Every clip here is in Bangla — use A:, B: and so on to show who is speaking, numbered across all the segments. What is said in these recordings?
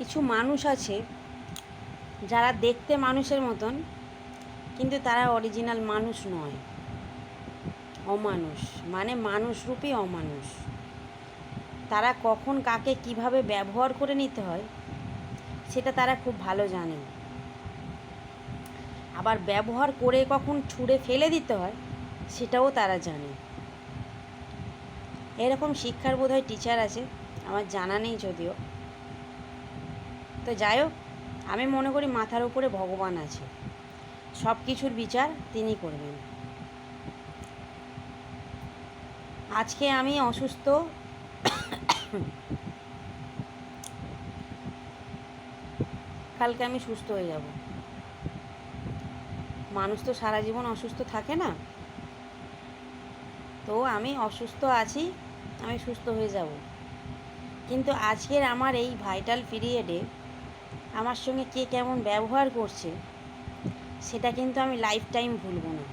A: কিছু মানুষ আছে যারা দেখতে মানুষের মতন, কিন্তু তারা অরিজিনাল মানুষ নয়। অমানুষ মানে মানুষরূপী অমানুষ। তারা কখন কাকে কীভাবে ব্যবহার করে নিতে হয়, সেটা তারা খুব ভালো জানে। আবার ব্যবহার করে কখন ছুঁড়ে ফেলে দিতে হয়, সেটাও তারা জানে। এরকম শিক্ষার বোধহয় টিচার আছে, আমার জানা নেই যদিও। তো যাই হোক, আমি মনে করি মাথার উপরে ভগবান আছে। সব কিছুর বিচার তিনি করবেন। আজকে আমি অসুস্থ। কালকে আমি সুস্থ হয়ে যাব। মানুষ তো সারা জীবন অসুস্থ থাকে না। তো আমি অসুস্থ আছি, আমি সুস্থ হয়ে যাব। কিন্তু আজকের আমার এই ভাইটাল পিরিয়ডে আমার সঙ্গে কে কেমন ব্যবহার করছে, সেটা কিন্তু আমি লাইফ টাইম ভুলব না।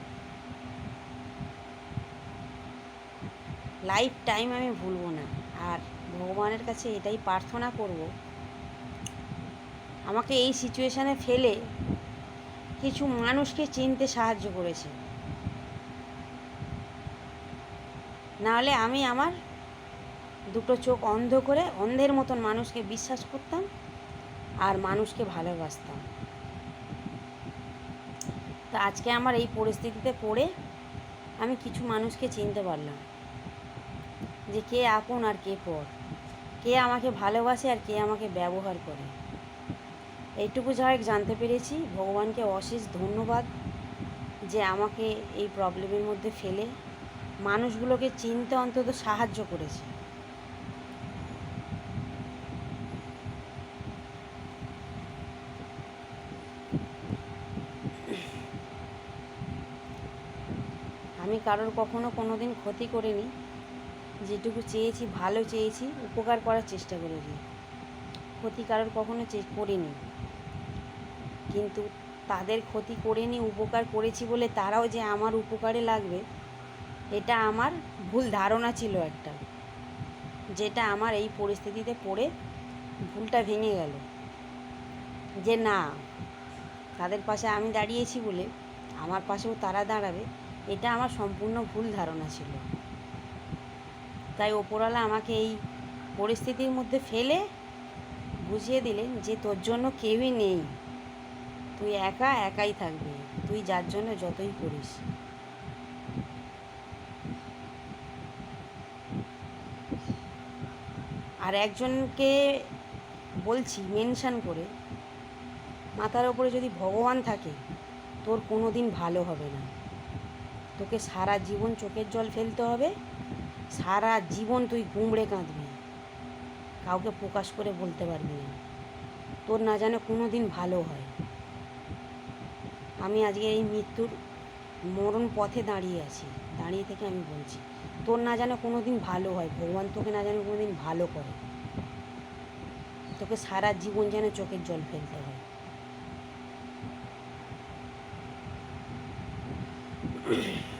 A: লাইফ টাইম আমি ভুলব না, আর ভগবানের কাছে এটাই প্রার্থনা করব, আমাকে এই সিচুয়েশানে ফেলে কিছু মানুষকে চিনতে সাহায্য করেছে। নাহলে আমি আমার দুটো চোখ অন্ধ করে অন্ধের মতন মানুষকে বিশ্বাস করতাম আর মানুষকে ভালোবাসতাম। তো আজকে আমার এই পরিস্থিতিতে পড়ে আমি কিছু মানুষকে চিনতে পারলাম যে কে আপন আর কে পর। কে আমাকে ভালোবাসে আর কে আমাকে ব্যবহার করে। এইটুকু যা হোক জানতে পেরেছি, ভগবানকে অশেষ ধন্যবাদ যে আমাকে এই প্রবলেমের মধ্যে ফেলে, মানুষগুলোকে চিনতে অন্তত সাহায্য করেছে। আমি কারোর কখনো কোনো দিন ক্ষতি করিনি। যেটুকু চেয়েছি, ভালো চেয়েছি, উপকার করার চেষ্টা করেছি। ক্ষতি কারোর কখনো করিনি। কিন্তু তাদের ক্ষতি করিনি, উপকার করেছি বলে তারাও যে আমার উপকারে লাগবে, এটা আমার ভুল ধারণা ছিল একটা। যেটা আমার এই পরিস্থিতিতে পড়ে ভুলটা ভেঙে গেল। যে না, তাদের পাশে আমি দাঁড়িয়েছি বলে আমার পাশেও তারা দাঁড়াবে এটা আমার সম্পূর্ণ ভুল ধারণা ছিল। তাই ওপরওয়ালা আমাকে এই পরিস্থিতির মধ্যে ফেলে বুঝিয়ে দিলেন যে তোর জন্য কেউই নেই। তুই একা একাই থাকবি। তুই যার জন্য যতই করিস। আর একজনকে বলছি মেনশান করে, মাথার ওপরে যদি ভগবান থাকে, তোর কোনো দিন ভালো হবে না। তোকে সারা জীবন চোখের জল ফেলতে হবে। সারা জীবন তুই গুমড়ে কাঁদবি। কাউকে প্রকাশ করে বলতে পারবি না। তোর না জানে কোনো দিন ভালো হয়। আমি আজকে এই মৃত্যুর মরণ পথে দাঁড়িয়ে আছি। দাঁড়িয়ে থেকে আমি বলছি, তোর না জানে কোনো দিন ভালো হয়। ভগবান তোকে না জানে কোনো দিন ভালো করে। তোকে সারা জীবন যেন চোখের জল ফেলতে হয়। Thank you.